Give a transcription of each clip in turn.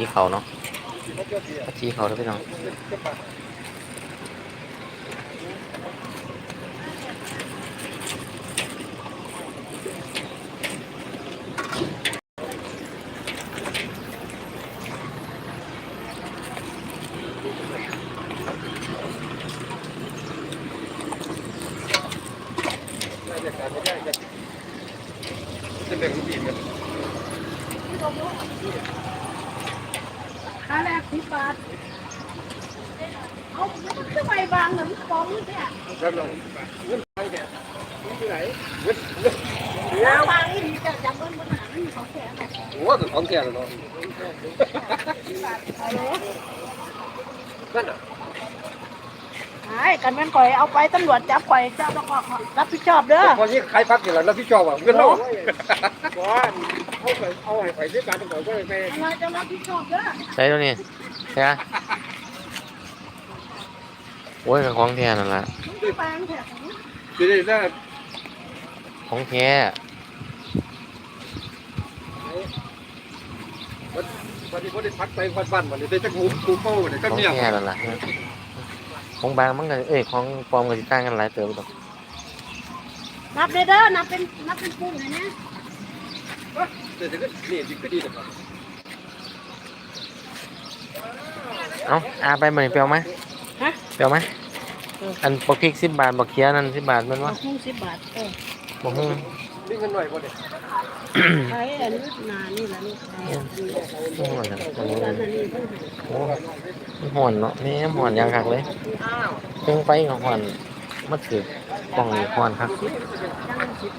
ชี้เขาเนาะชี้เขาแล้วพี่น้อง ค่าแรกสิบบาท เอาแล้วมันจะไปบางเหมือนฟองนี่เนี่ย ครับน้องเงินไปเนี่ยเงินที่ไหนเงินเงินแล้วบางนี่มีจะจับเบิ้ลบนหางนี่เขาแขนโอ้ถึงของแก่แล้วเนาะเอาเลยนั่นน่ะไอ้กันแม่นก่อยเอาไปตำรวจจับก่อยเจ้าต้องรับผิดชอบเด้อพอนี้ใครพักอยู่แล้วแล้วพี่จอบอะเงินเราว่าเอาไปเอาให้ไปด้วยกันก่อนก็ไปอะไรจะรับผิดชอบเด้อใช่ตัวนี้ใช่ไหม โอ้ยกับของแท้นั่นแหละมึงที่แปลงแถบนี้ทีนี้ถ้าของแท้วันนี้พอได้พักไปวันบ้านวันนี้ได้จะงูกูเป้าเนี่ยขก็องเมียแท้นั่นแหละของบางมันก็เอ้ยของปลอมก็สิต่างกันหลายเติบดอกนับเลยเด้อนับเป็นนับเป็นกุ้งเห็นไหมแต่จะก็นี่ดีก็ดีนะครับเอ้าอาไปมื้อนี้เปรียวไหมฮะ เปรียวไหมอันบักพริก10บาทบักเขียนั่น10บาทแม่นเอาวะกุ้งสิบบาทเออบ่ฮู้นี่เงินหน่อยพอเนี่ยใช้อันนี้นานี่แหละนี่ใช้อันนี้บ่ฮู้นะบ่รู้อันนี้เพิ่งโอ้มันห่อนเนาะนี่ห่อนอย่างคักเลยเครื่องไฟก็ห่อนมาถือกล่องนี่ห่อนคักตั้งสิบ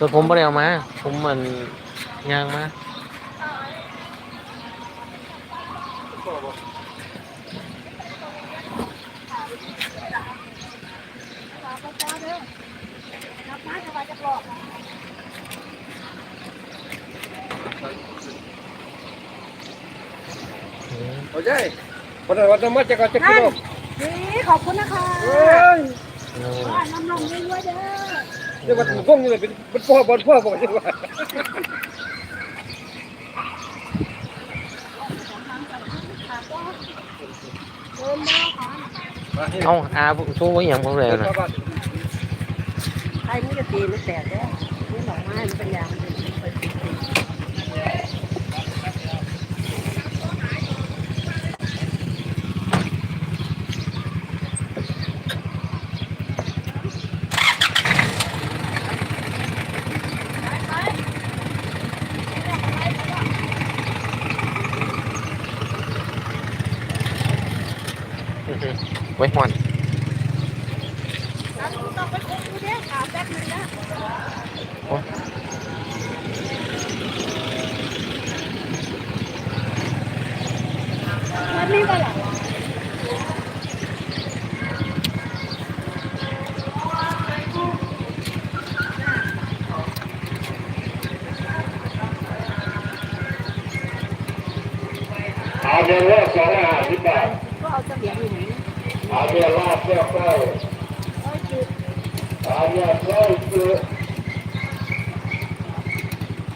รถผมบ่ได้เอามา ผมมันย่างมา บมาจะไปจะปลอกอืมเอาใจวันนั้นวันนั้นมาจะก็จะกินออกนี่ขอบคุณนะคะเฮ้ยโน่ว่าน้ำนมเรื่อยๆเด้อเดี๋ยวมันพวกนี้เป็นเป็นพ่อบอลพ่อบอกดีกว่าเดินมาค่ะเอาอาสู้ไว้อย่างผมเลยนะ ใครมันจะตีมันแตกเด้อนี่ดอกไม้มันเป็นยางมันไปตีตีไว้ห่อน ต้องไปคุยดูเด้อถามแป๊บนึงนะ โอ้ย มันมีบ้างหรอ เอาเดือนละสองห้าสิบบาทก็เอาเสบียงอยู่ไหนเอาเดือนละเก้าเก้าเอ้ยจุดเอาเดือนละเจ็ด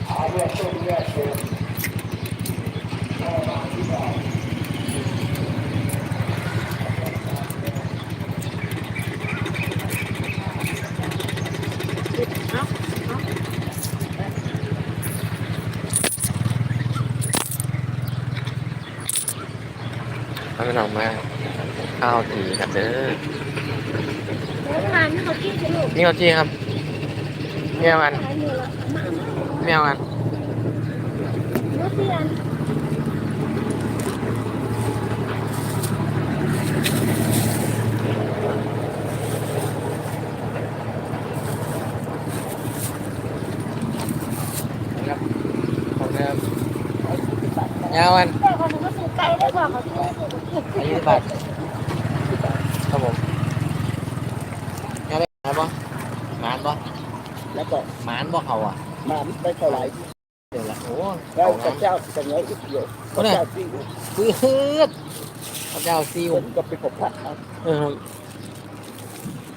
เอาเดือนต้นเดือนเจ็ด เอา เอาไปหน่อมาข้าวจีกันเด้อเอาทานให้เขากินสิลูกนี่ข้าวจีครับแมวกันหลายมือละมาแมวกันเนื้อเสียนครับของแมวแมวกัน แต่คนนึงก็สูไก่ได้กว่าเขาที่นี่อายุบาทครับผมแมวได้หมานบ่หมานบ่แล้วก็หมานบ่เขาอะน้ำไปเท่าไหร่เดี๋ยวละโอ้แล้วเขาพระนะ เจ้าจะไงอีกเดียวพระเจ้าที่ปืดพระเจ้าซิวผมก็ไปพบพระครับเออ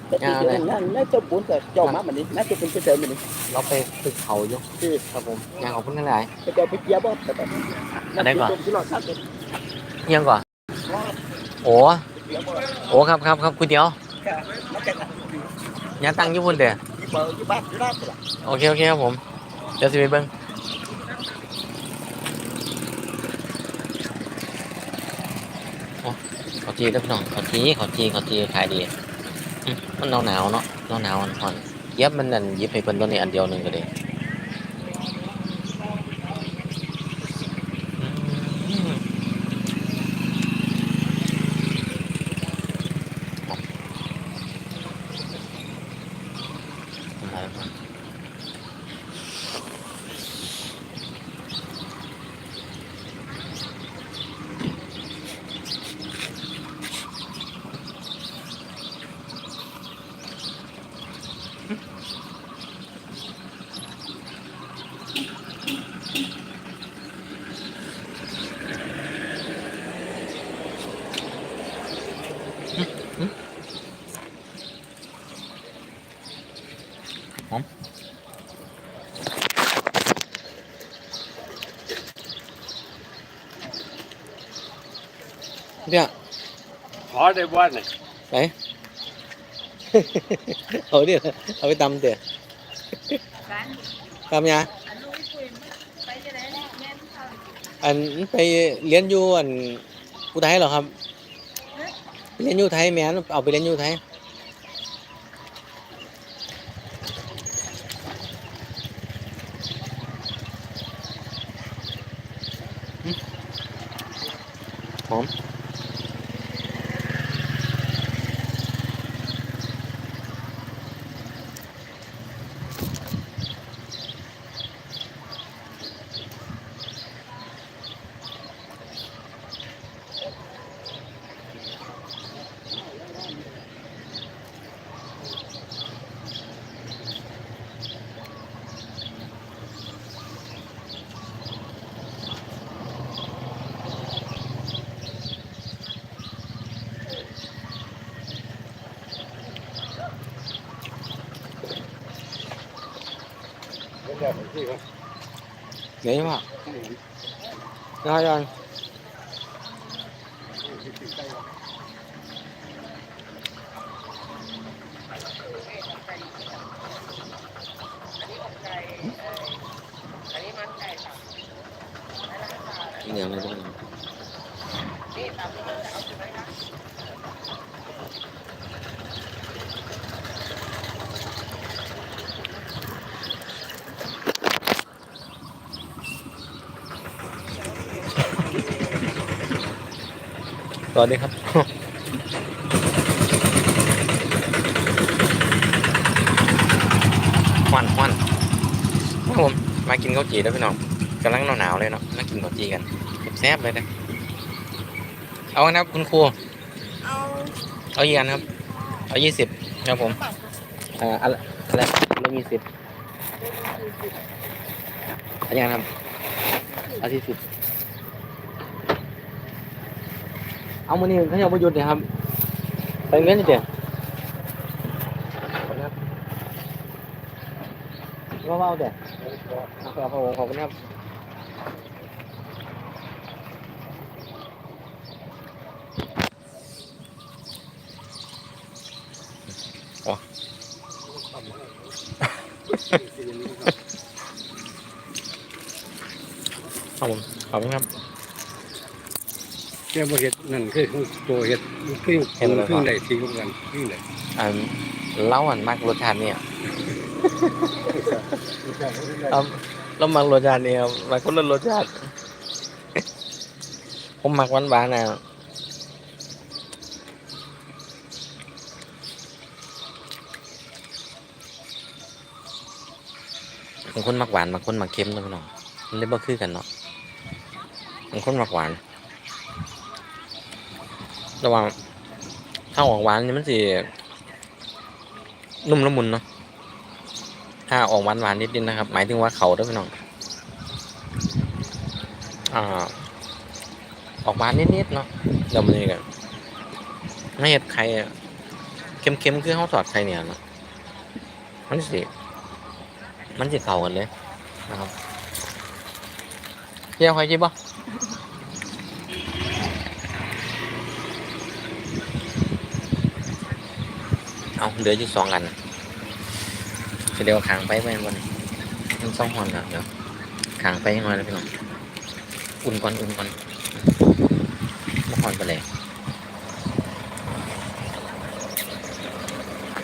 แต่ที่เดินนั่นน่าจะปุ้นแต่เจ้ามามันนี่น่าจะเป็นเจ้ามันนี่เราไปตึกเขาอยู่คือครับผมยางขอบคุณทั้งหลายเจ้าไปเกียร์บ่แต่อันไหนก่อน ที่เราทักกัน ยังก่อน โอ้โอ้ครับครับครับก๋วยเตี๋ยวมาจากยาตั้งญี่ปุ่นเด้อโอเคโอเคครับผม เดี๋ยวสิไปเบิ่งโอ้ขอจีด้วยพี่น้องขอจีขอจีขอจีขายดี มันหนาวหนาวเนาะหนาวหนาวอ่อนเย็บมันนั่นเย็บให้เพิ่นตัวนี้อันเดียวหนึ่งก็ได้ ขอได้บ้านนี่ไหนเอาดิเอาไปตำเดี๋ยวตำยาอันไปเรียนอยู่อันอุทัยเหรอครับ เรียนอยู่ไทยแม่นเอาไปเรียนอยู่ไทยอืมหอม เดี๋ยวมาได้ยังเหนียวเลยด้วย สวัสดีครับ ควันควันครับผมมากินข้าวจีแล้วพี่น้องกำลังหนาวๆเลยเนาะมากินข้าวจีกันแซ่บๆเลยนะเอากันครับคุณครูเอาเอายี่อันครับ เอายี่สิบครับผมอ่าอะไรอะไรละยี่สิบอันนี้ครับเอาที่สิบ เอามานี่เขาจะเอาประยุทธ์เนี่ยครับไปเงี้ยนิดเดียวครับว่าว่าเดี๋ยวขอบคุณขอบคุณครับขอบคุณขอบคุณครับ แกบ่เฮ็ดนั่นคือตัวเฮ็ดคือเฮ็ดอะไรวะคือได้ที่กันคือได้อันเล่าอันมากรสชาติเนี่ย ครับเรามักรสชาติเนี่ยครับมักคนละรสชาติ ผมมักหวานหวานๆนะบางคนมักหวานบางคนมักเค็มนะพี่น้องมันเลยบ่คือกันเนาะบางคนมักหวาน ระหว่างถ้าออกหวานนี่มันสินุ่มละมุนเนาะถ้าออกหวานหวานนิดนึงนะครับ หมายถึงว่าเขาด้วยพี่น้องอ่า ออกหวานนิดๆเนาะเดี๋ยวมันนี่กันไม่เห็ดไข่อะแกเค็มๆคือเขาสอดไข่เนี่ยเนาะมันสิมันสิเข้ากันเลยนะครับเจียวไข่จิบ่ เอาเหลืออยู่สองอันจเดี๋ยวขางไปไปบนมันสองหอนแล้วเดี๋ยวขางไปยังไงแล้วพี่น้องอุ่นก่อนอุ่นก่อนมาหอนไปเลย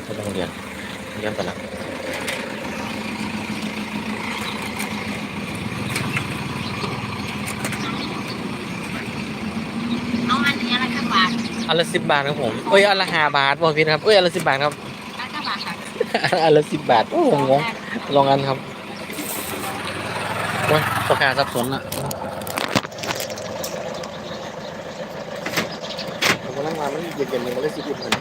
ไปโรงเรียนเรียนไปแล้ว เอาอันนี้อะไรกันบาท อันละสิบบาทครับผมเอ้ยอันละห้าบาทบอกพี่นะครับเอ้ยอันละสิบบาทครับอันกันบาทค่ะอันละสิบบาทโอ้ผมงงลองกันครับโอ้ยราคาสับสนอะผมกำลังมามันเย็นๆมันก็เลยสิบยิบมัน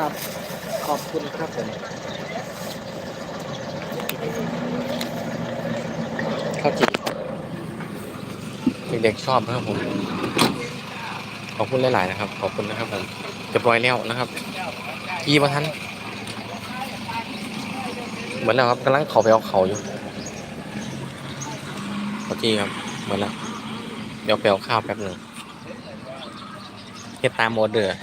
ครับ ขอบคุณครับผมข้าวจีเด็กๆชอบนะครับผม ขอบคุณหลายๆนะครับ ขอบคุณนะครับผมเรียบร้อยแล้วนะครับกี่ประทันเหมือนแล้วครับกำลังเขาไปเอาเขาอยู่ขอจีครับเหมือนแล้วเดี๋ยวไปเอาข้าวแป๊บหนึ่งเฮ็ดตามออเดอร์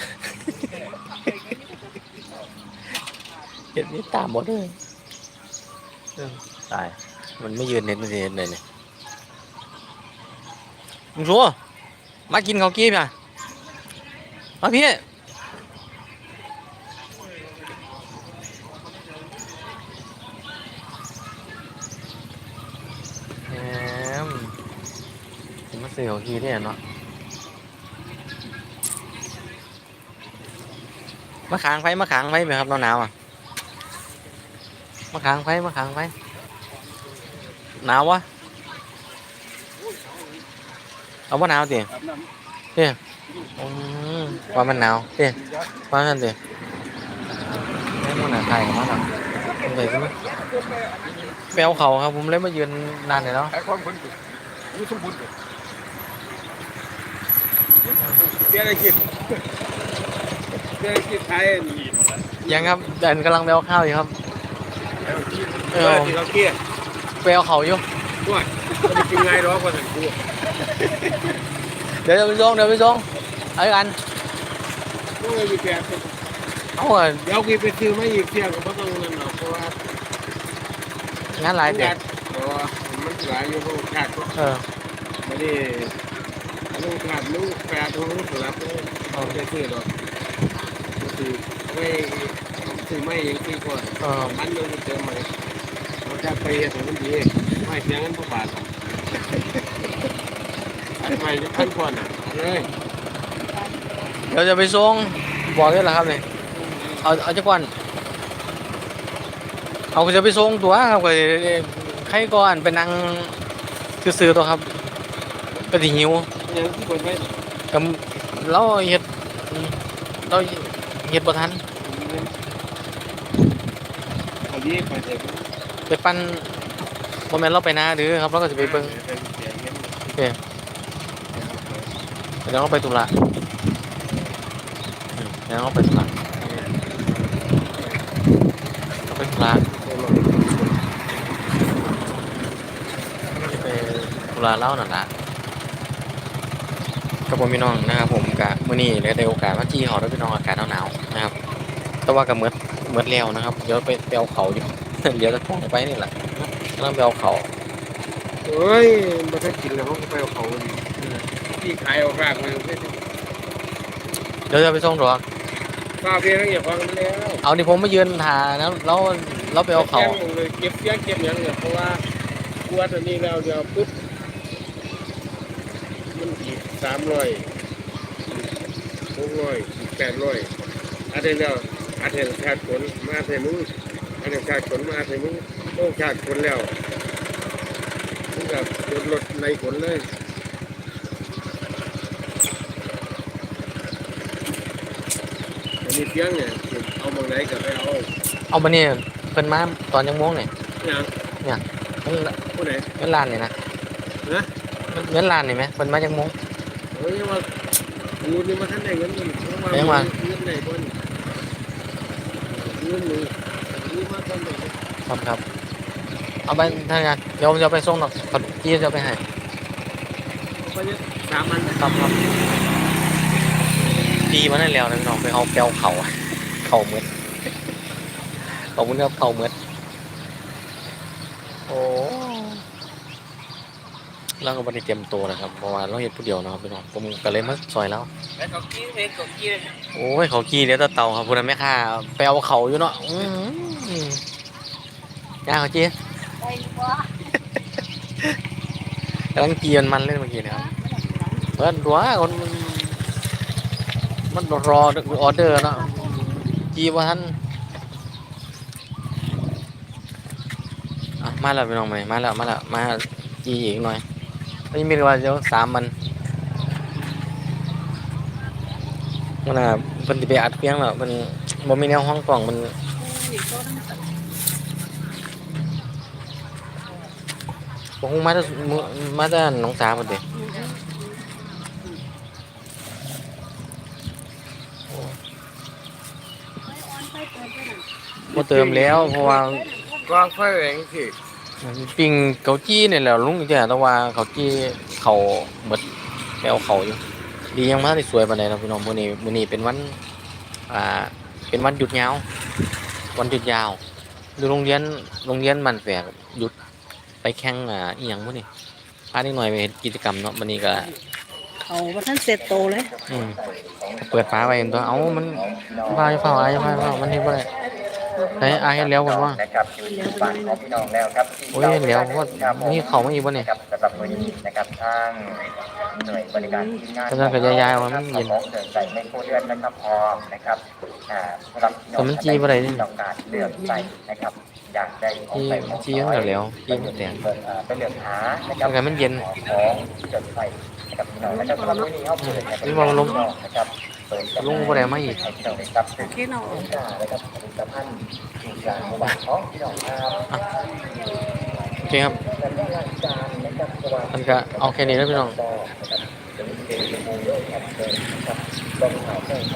เฮ็ดนี่ตามออเดเออตาย มันไม่ยืนเน็ตไม่ยืนเลยเนี่ยมึงชัวมากินข้าวกี้ป่ะมาพี่แหมผมาซื้อข้าวกี้เนี่ยเนาะมาขางไฟมาขางไฟไหมครับหนาวๆอะ มาขางไฟมาขางไฟหนาววะเอาว่าหนาวติอืมว่ามันหนาวเต้ว่านั่นติไม่มันหนาไทยมากหรอเป็นไงกันไหมแปลวเขาครับผมเลยมายืนนานเลยเนาะไอ้ความคนอยู่สมบูรณ์เดี๋ยวอะไรกินเดี๋ยวอะไรกินไทยยังครับเดินกำลังแปลวข้าวอยู่ครับ เออที่เราเกี้ยแปลวเขาอยู่ด้วยมันกินไงร้องกว่าสันกูเดี๋ยวไปส่งเดี๋ยวไปส่งเอาอีกอันต้องเลยมีแกเอาอะเดี๋ยวกีไปซื้อไมาอีกเที่ยงก็ไม่ต้องนั่นหรอกเพราะว่างานหลายเด็เพราะว่ามันหลายอยู่เพราะขาดก็เออไม่ได้ลูกขาดลูกแปดลูกสลับเลยเอาได้ซื้อหรอกก็คือไม่ ซื้อไม่ยังซื้อก่อนเออมันเลยเจอใหม่เราจะไปเห็นมันดีไม่เสียเงินผู้บาทอันใหม่จะขั้นก่อนอะเลยเดี๋ยวจะไปส่งบอกได้แล้วครับเนี่ยเอาเอาจักวันเอาจะไปส่งตัวครับก็ใครก่อนไปนั่งซื้อๆตัวครับก็สิหิวยังที่คนไม่ก็เราเฮ็ดเราเฮ็ดบ่ทัน เอา ดีไปเถอะไปปั้นบ่แม่นเราไปนาเด้อครับเราก็สิไปเบิ่งเดี๋ยวเราไปตุลาอืมเดี๋ยวเราไปตุลาเราไปตุลาไปตุลาเล่านั่นล่ะกับผมพี่น้องนะครับผมกะมื้อนี้ได้ได้โอกาสมาจี้เขาด้วยพี่น้องอากาศหนาวๆนะครับ แต่ว่าก็เหมือน เหมือนแล้วนะครับ เดี๋ยวไปไปเอาเขาอยู่ เดี๋ยวจะต้องไปนี่แหละกำลังไปเอาเขาเฮ้ยมันก็กินแล้วเขาไปเอาเขาที่ขายเอารากมาเดี๋ยวจะไปส่งดอกข้าวเพียงอย่าฟังแล้วเอาดิผมมายืนหาแล้วแล้วเราไปเอาเขาเลยเก็บเสียเก็บอย่างเนี่ยเพราะว่ากลัวตัวนี้แล้วเดี๋ยวปุ๊บมันอีกสามร้อยหกร้อยแปดร้อยอันนี้แล้ว อันนี้ขาดผลมาเทมึงอันนี้ขาดผลมาเทมึงโอ้ขาดผลแล้วมึงกับรถรถในผลเลยมีเพียงเนี่ยเอาบางไหนก็ไปเอาเอาบัดนี้เพิ่นมาตอนยังโมงนี่เนี่ยเงินผู้ไหนเงินล้านนี่นะนะเงินล้านนี่ไหมเพิ่นมาจังโมงโอ้ยว่ากูนี่มาทันได้เงินเงินเอ้ยว่าเงินไหนบน เงินนี่นี่มาทันได้ครับครับ เอาไปทางงานเดี๋ยวผมจะไปส่งหน่อยขอจี้จะไปให้ก็เยอะสามอันนะครับครับดีมาได้แล้วนะน้องไปเอาแก้วเข่าเข่าเมือนขอบคุณครับเข่าเมือนโอ้ เราก็ไม่ได้เตรียมตัวนะครับเพราะว่าเราเห็นผู้เดียวเนาะครับพี่น้องผมก็เลยมาซอยแล้วแล้วเขากี้เองเขากี้โอ้ยเขากี้เดี๋ยวตะเตาครับพูดแม่ค้าไปเอาเขาอยู่เนาะอืมย่าเขาจี้ไปกว่ากำลังจีมันมันเล่นเมื่อกี้นะครับเพื่อนตัวคนมันมันรอออเดอร์เนาะจีว่าท่านอะมาแล้วพี่น้องใหม่มาแล้วมาแล้วมาจีอีกหน่อย นี่มีว่าเดี๋ยวสามมันมันน่ะเป็นสิไปอัดเพียงแล้วมันบ่มีแนวห้องกล่องมันนี่ก็ต้องสั่งผมคงมาแต่มื้อมาแต่หนองสาหมดเด้บ่เติมแล้วเพราะว่าก็ไฟแรงสิ ปิ้งเกาจี้นี่แหละลุงจ้ะแต่ว่าเขาจี้เขาเบิดไปเอาเขาอยู่ ดียังมาได้สวยปานใดเนาะพี่น้องมื้อนี้มื้อนี้เป็นวันอ่าเป็นวันหยุดยาว วันหยุดยาวอยู่โรงเรียนโรงเรียนมันแฝกหยุดไปแข่งอ่าอีหยังมื้อนี้พานิดหน่อยไปเฮ็ดกิจกรรมเนาะมื้อนี้ก็เอาว่าท่านเสร็จโตเลยอืมเปิดฟ้าไว้เห็นตัวเอ้ามันพายเฝ้าอายพายเฝ้ามันเฮ็ดบ่ได้ ไหนอายเฮ็ดแล้วกันว่านะครับอยู่ที่ฝั่งของพี่น้องแล้วครับที่โอ้ยเห็นแล้วเพราะว่ามีเขามาอีกบ่เนี่ยนะครับสำหรับวันนี้นะครับทางหน่วยบริการทีมงานกำลังจะย้ายๆว่ามันเย็นของเดินใส่ไม่โคเดือนนะครับพร้อมนะครับอ่าสำหรับพี่น้องแต่มันจี้บ่ได้นี่ที่ต้องการเลือกใส่นะครับอยากได้ของจี้ใส่ของจี้มันก็แล้วจี้มันแดงเปิดอ่าไปเลือกหานะครัมันก็มันเย็นของเดินใส่นะครับพี่น้องนะครับสำหรับวันนี้เขาเปิดนะครับ นี่ว่ามันลงนะครับเปิดจำหลุน่ายงบ่ได้มาอีก ให้พี่น้องได้รับซื้อที่นอนสินค้านะครับผลิตภัณฑ์สิ่งต่างๆของของพี่น้องครับโอเคครับแต่เรื่องรายการนะครับสวัสดีมันก็เอาแค่นี้แล้วพี่น้องนะครับเป็นเป็นเป็นโมเดลครับเป็นนะครับต้องหาแก้ไข